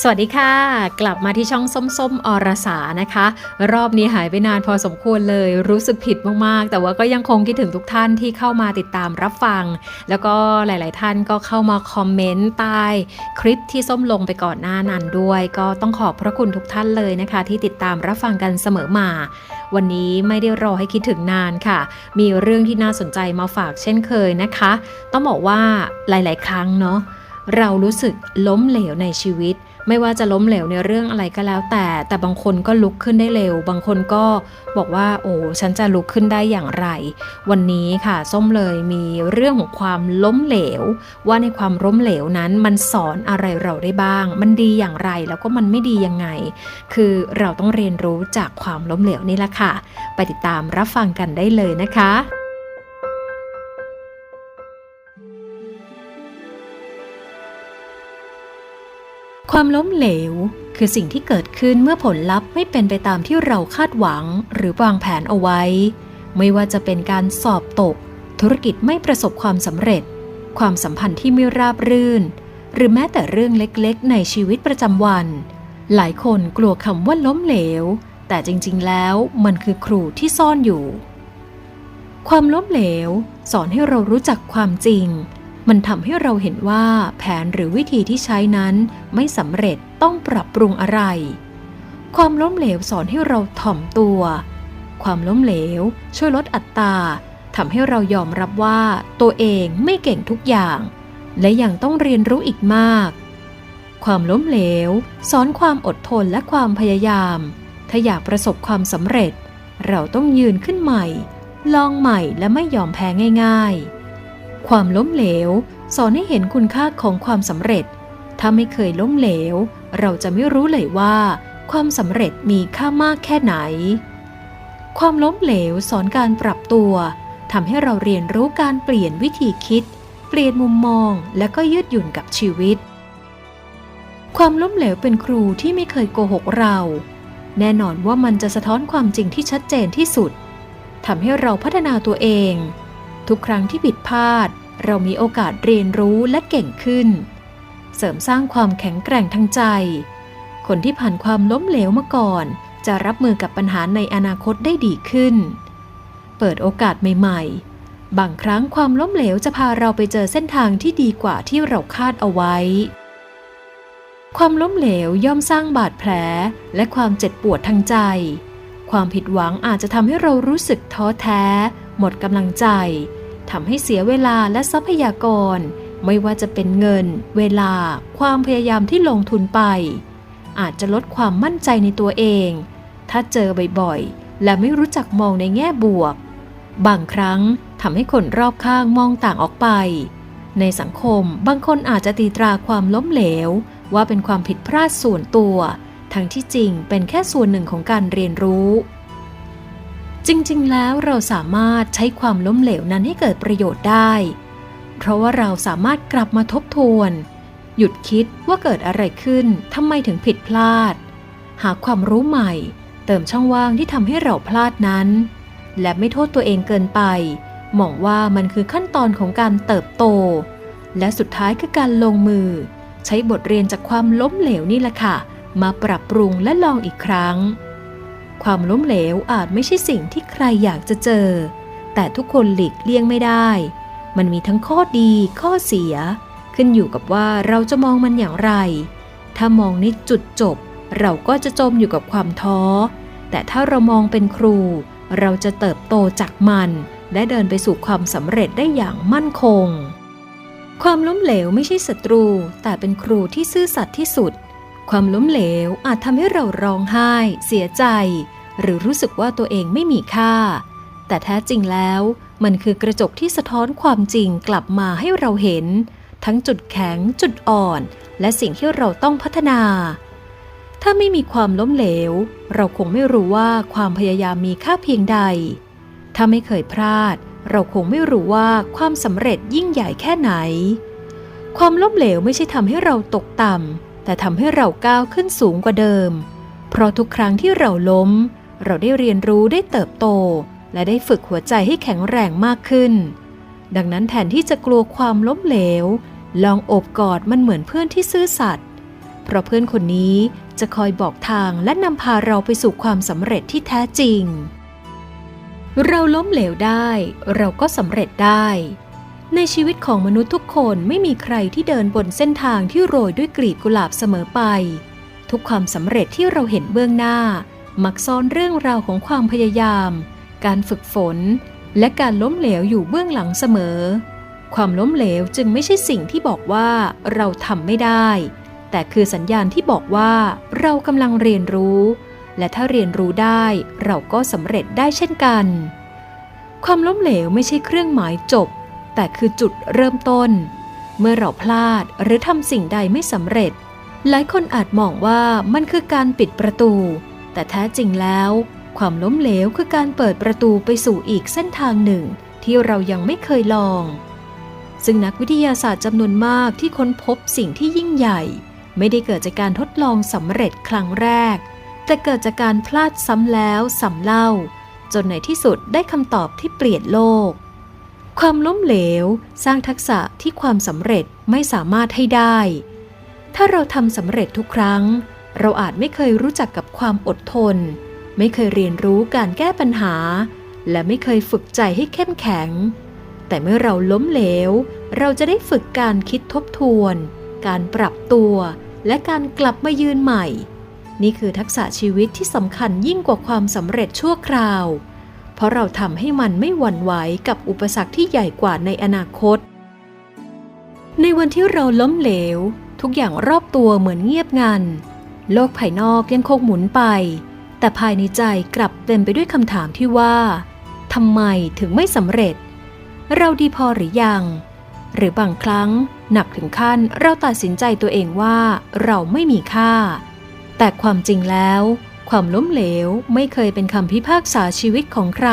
สวัสดีค่ะ กลับมาที่ช่องส้มๆอรสานะคะ รอบนี้หายไปนานพอสมควรเลย รู้สึกผิดมากๆ แต่ว่าก็ยังคงคิดถึงทุกท่านที่เข้ามาติดตามรับฟัง แล้วก็หลาย ๆ ท่านก็เข้ามาคอมเมนต์ใต้คลิปที่ส้มลงไปก่อนหน้านั้นด้วย ก็ต้องขอบพระคุณทุกท่านเลยนะคะ ที่ติดตามรับฟังกันเสมอมา วันนี้ไม่ได้รอให้คิดถึงนานค่ะ มีเรื่องที่น่าสนใจมาฝากเช่นเคยนะคะ ต้องบอกว่าหลาย ๆ ครั้งเนาะเรารู้สึกล้มเหลวในชีวิต ไม่ว่าจะล้มเหลวในเรื่องอะไรก็แล้ว แต่ แต่บางคนก็ลุกขึ้นได้เร็ว บางคนก็บอกว่า โอ้ฉันจะลุกขึ้นได้อย่างไร วันนี้ค่ะส้มเลยมีเรื่องของความล้มเหลว ว่าในความล้มเหลวนั้นมันสอนอะไรเราได้บ้าง มันดีอย่างไรแล้วก็มันไม่ดียังไง คือเราต้องเรียนรู้จากความล้มเหลวนี่แหละค่ะ ไปติดตามรับฟังกันได้เลยนะคะ ความล้มเหลว คือสิ่งที่เกิดขึ้นเมื่อผลลัพธ์ไม่เป็นไปตามที่เราคาดหวังหรือวางแผนเอาไว้ ไม่ว่าจะเป็นการสอบตก ธุรกิจไม่ประสบความสำเร็จ ความสัมพันธ์ที่ไม่ราบรื่น หรือแม้แต่เรื่องเล็กๆ ในชีวิตประจำวัน หลายคนกลัวคำว่าล้มเหลว แต่จริงๆ แล้วมันคือครูที่ซ่อนอยู่ ความล้มเหลว สอนให้เรารู้จักความจริง มันทำให้เราเห็นว่าแผนหรือวิธีที่ใช้นั้นไม่สำเร็จต้องปรับปรุงอะไร ความล้มเหลวสอนให้เราถ่อมตัว ความล้มเหลว ช่วยลดอัตราทำให้เรายอมรับว่าตัวเองไม่เก่งทุกอย่าง และยังต้องเรียนรู้อีกมาก ความล้มเหลว สอนความอดทนและความพยายาม ถ้าอยากประสบความสำเร็จ เราต้องยืนขึ้นใหม่ ลองใหม่และไม่ยอมแพ้ง่าย ๆ ความล้มเหลว สอนให้เห็นคุณค่าของความสำเร็จ ถ้าไม่เคยล้มเหลว เราจะไม่รู้เลยว่า ความสำเร็จมีค่ามากแค่ไหน ความล้มเหลวสอนการปรับตัวทำให้เราเรียนรู้การเปลี่ยนวิธีคิด เปลี่ยนมุมมองและก็ยืดหยุ่นกับชีวิต ความล้มเหลวเป็นครูที่ไม่เคยโกหกเรา แน่นอนว่ามันจะสะท้อนความจริงที่ชัดเจนที่สุดทำให้เราพัฒนาตัวเอง ทุกครั้งที่ผิดพลาด เรามีโอกาสเรียนรู้และเก่งขึ้น เสริมสร้างความแข็งแกร่งทางใจ คนที่ผ่านความล้มเหลวมาก่อน จะรับมือกับปัญหาในอนาคตได้ดีขึ้น เปิดโอกาสใหม่ ๆ บางครั้งความล้มเหลวจะพาเราไปเจอเส้นทางที่ดีกว่าที่เราคาดเอาไว้ ความล้มเหลวย่อมสร้างบาดแผลและความเจ็บปวดทางใจ ความผิดหวังอาจจะทำให้เรารู้สึกท้อแท้ หมดกำลังใจ ทำให้เสียเวลาและทรัพยากร ไม่ว่าจะเป็นเงิน เวลา ความพยายามที่ลงทุนไป อาจจะลดความมั่นใจในตัวเอง ถ้าเจอบ่อยๆ และไม่รู้จักมองในแง่บวก บางครั้งทำให้คนรอบข้างมองต่างออกไป ในสังคมบางคนอาจจะตีตราความล้มเหลว ว่าเป็นความผิดพลาดส่วนตัว ทั้งที่จริงเป็นแค่ส่วนหนึ่งของการเรียนรู้ จริงๆ แล้วเราสามารถใช้ความล้มเหลวนั้นให้เกิดประโยชน์ได้ เพราะว่าเราสามารถกลับมาทบทวน หยุดคิดว่าเกิดอะไรขึ้นทำไมถึงผิดพลาด หาความรู้ใหม่ เติมช่องว่างที่ทำให้เราพลาดนั้น และไม่โทษตัวเองเกินไป มองว่ามันคือขั้นตอนของการเติบโต และสุดท้ายคือการลงมือ ใช้บทเรียนจากความล้มเหลวนี่แหละค่ะ มาปรับปรุงและลองอีกครั้ง ความล้มเหลวอาจไม่ใช่สิ่งที่ใครอยากจะเจอ แต่ทุกคนหลีกเลี่ยงไม่ได้ มันมีทั้งข้อดีข้อเสีย ขึ้นอยู่กับว่าเราจะมองมันอย่างไร ถ้ามองในจุดจบ เราก็จะจมอยู่กับความท้อ แต่ถ้าเรามองเป็นครู เราจะเติบโตจากมัน และเดินไปสู่ความสำเร็จได้อย่างมั่นคง ความล้มเหลวไม่ใช่ศัตรู แต่เป็นครูที่ซื่อสัตย์ที่สุดความล้มเหลวอาจทำให้เราร้องไห้ เสียใจ หรือรู้สึกว่าตัวเองไม่มีค่า แต่แท้จริงแล้วมันคือกระจกที่สะท้อนความจริงกลับมาให้เราเห็น ทั้งจุดแข็ง จุดอ่อน และสิ่งที่เราต้องพัฒนา ถ้าไม่มีความล้มเหลว เราคงไม่รู้ว่าความพยายามมีค่าเพียงใด ถ้าไม่เคยพลาด เราคงไม่รู้ว่าความสำเร็จยิ่งใหญ่แค่ไหน ความล้มเหลวไม่ใช่ทำให้เราตกต่ำแต่ทำให้เราก้าวขึ้นสูงกว่าเดิม เพราะทุกครั้งที่เราล้ม เราได้เรียนรู้ได้เติบโต และได้ฝึกหัวใจให้แข็งแรงมากขึ้น ดังนั้นแทนที่จะกลัวความล้มเหลว ลองโอบกอดมันเหมือนเพื่อนที่ซื่อสัตย์เพราะเพื่อนคนนี้จะคอยบอกทางและนำพาเราไปสู่ความสำเร็จที่แท้จริง เราล้มเหลวได้ เราก็สำเร็จได้ ในชีวิตของมนุษย์ทุกคนไม่มีใครที่เดินบนเส้นทางที่โรยด้วยกลีบกุหลาบเสมอไป ทุกความสำเร็จที่เราเห็นเบื้องหน้า มักซ่อนเรื่องราวของความพยายาม การฝึกฝน และการล้มเหลวอยู่เบื้องหลังเสมอ ความล้มเหลวจึงไม่ใช่สิ่งที่บอกว่าเราทำไม่ได้ แต่คือสัญญาณที่บอกว่าเรากำลังเรียนรู้ และถ้าเรียนรู้ได้เราก็สำเร็จได้เช่นกัน ความล้มเหลวไม่ใช่เครื่องหมายจบ แต่คือจุดเริ่มต้น เมื่อเราพลาดหรือทำสิ่งใดไม่สำเร็จ หลายคนอาจมองว่ามันคือการปิดประตู แต่แท้จริงแล้ว ความล้มเหลวคือการเปิดประตูไปสู่อีกเส้นทางหนึ่ง ที่เรายังไม่เคยลอง ซึ่งนักวิทยาศาสตร์จำนวนมากที่ค้นพบสิ่งที่ยิ่งใหญ่ ไม่ได้เกิดจากการทดลองสำเร็จครั้งแรก แต่เกิดจากการพลาดซ้ำแล้วซ้ำเล่า จนในที่สุดได้คำตอบที่เปลี่ยนโลก ความล้มเหลว สร้างทักษะที่ความสำเร็จไม่สามารถให้ได้ ถ้าเราทำสำเร็จทุกครั้ง เราอาจไม่เคยรู้จักกับความอดทน ไม่เคยเรียนรู้การแก้ปัญหา และไม่เคยฝึกใจให้เข้มแข็ง แต่เมื่อเราล้มเหลว เราจะได้ฝึกการคิดทบทวน การปรับตัว และการกลับมายืนใหม่ นี่คือทักษะชีวิตที่สำคัญยิ่งกว่าความสำเร็จชั่วคราว เพราะเราทำให้มันไม่หวั่นไหวกับอุปสรรคที่ใหญ่กว่าในอนาคต ในวันที่เราล้มเหลว ทุกอย่างรอบตัวเหมือนเงียบงัน โลกภายนอกยังคงหมุนไป แต่ภายในใจกลับเต็มไปด้วยคำถามที่ว่าทำไมถึงไม่สำเร็จ เราดีพอหรือยัง หรือบางครั้งหนักถึงขั้นเราตัดสินใจตัวเองว่าเราไม่มีค่า แต่ความจริงแล้ว ความล้มเหลวไม่เคยเป็นคำพิพากษาชีวิตของใคร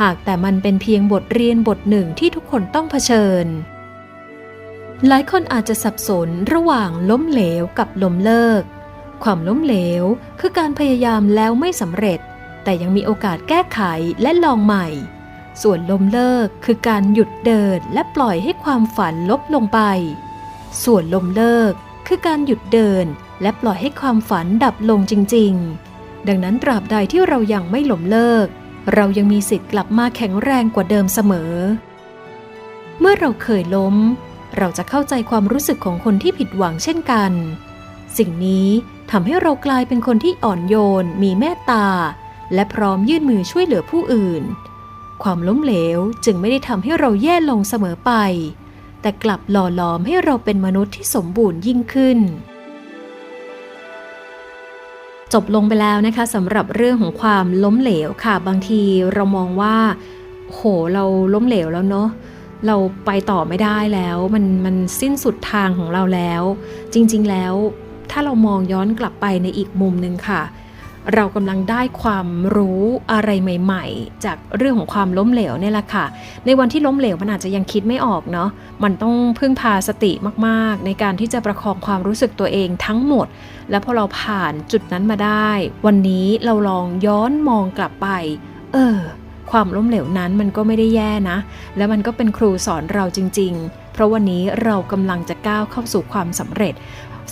หากแต่มันเป็นเพียงบทเรียนบทหนึ่งที่ทุกคนต้องเผชิญ หลายคนอาจจะสับสนระหว่างล้มเหลวกับล้มเลิก ความล้มเหลว คือการพยายามแล้วไม่สำเร็จ แต่ยังมีโอกาสแก้ไขและลองใหม่ ส่วนล้มเลิกคือการหยุดเดินและปล่อยให้ความฝันลบลงไป ส่วนล้มเลิกคือการหยุดเดินและปล่อยให้ความฝันดับลงจริง ๆ ดังนั้นตราบใดที่เรายังไม่ล้มเลิก เรายังมีสิทธิ์กลับมาแข็งแรงกว่าเดิมเสมอ เมื่อเราเคยล้ม เราจะเข้าใจความรู้สึกของคนที่ผิดหวังเช่นกัน สิ่งนี้ทำให้เรากลายเป็นคนที่อ่อนโยน มีเมตตา และพร้อมยื่นมือช่วยเหลือผู้อื่น ความล้มเหลวจึงไม่ได้ทำให้เราแย่ลงเสมอไป แต่กลับหล่อหลอมให้เราเป็นมนุษย์ที่สมบูรณ์ยิ่งขึ้น จบลงไปแล้วนะคะสำหรับเรื่องของความล้มเหลวค่ะ บางทีเรามองว่า โหเราล้มเหลวแล้วเนาะเราไปต่อไม่ได้แล้ว มันมันสิ้นสุดทางของเราแล้ว จริง ๆแล้ว ถ้าเรามองย้อนกลับไปในอีกมุมหนึ่งค่ะ เรากำลังได้ความรู้อะไรใหม่ ๆ จากเรื่องของความล้มเหลวเนี่ยแหละค่ะ ในวันที่ล้มเหลวมันอาจจะยังคิดไม่ออกเนาะมันต้องพึ่งพาสติมากๆ ในการที่จะประคองความรู้สึกตัวเองทั้งหมด แล้วพอเราผ่านจุดนั้นมาได้ วันนี้เราลองย้อนมองกลับไป เออความล้มเหลวนั้นมันก็ไม่ได้แย่นะ แล้วมันก็เป็นครูสอนเราจริง ๆ เพราะวันนี้เรากำลังจะก้าวเข้าสู่ความสำเร็จ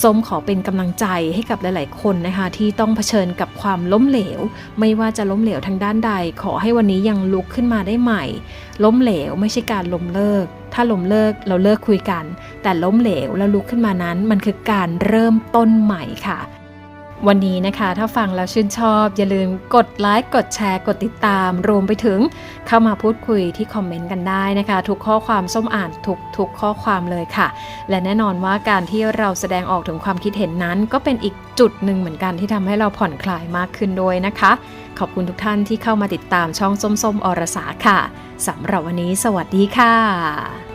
ส้มขอเป็นกำลังใจให้กับหลาย ๆ คนนะคะ ที่ต้องเผชิญกับความล้มเหลว ไม่ว่าจะล้มเหลวทางด้านใด ขอให้วันนี้ยังลุกขึ้นมาได้ใหม่ ล้มเหลวไม่ใช่การล้มเลิก ถ้าล้มเลิกเราเลิกคุยกัน แต่ล้มเหลวแล้วลุกขึ้นมานั้น มันคือการเริ่มต้นใหม่ค่ะ วันนี้นะคะ ถ้าฟังแล้วชื่นชอบ อย่าลืมกดไลค์กดแชร์กดติดตาม รวมไปถึงเข้ามาพูดคุยที่คอมเมนต์กันได้นะคะ ทุกข้อความส้มอ่านทุกทุกข้อความเลยค่ะ และแน่นอนว่าการที่เราแสดงออกถึงความคิดเห็นนั้น ก็เป็นอีกจุดหนึ่งเหมือนกันที่ทำให้เราผ่อนคลายมากขึ้นด้วยนะคะ ขอบคุณทุกท่านที่เข้ามาติดตามช่องส้มๆอรสาค่ะสำหรับวันนี้ สวัสดีค่ะ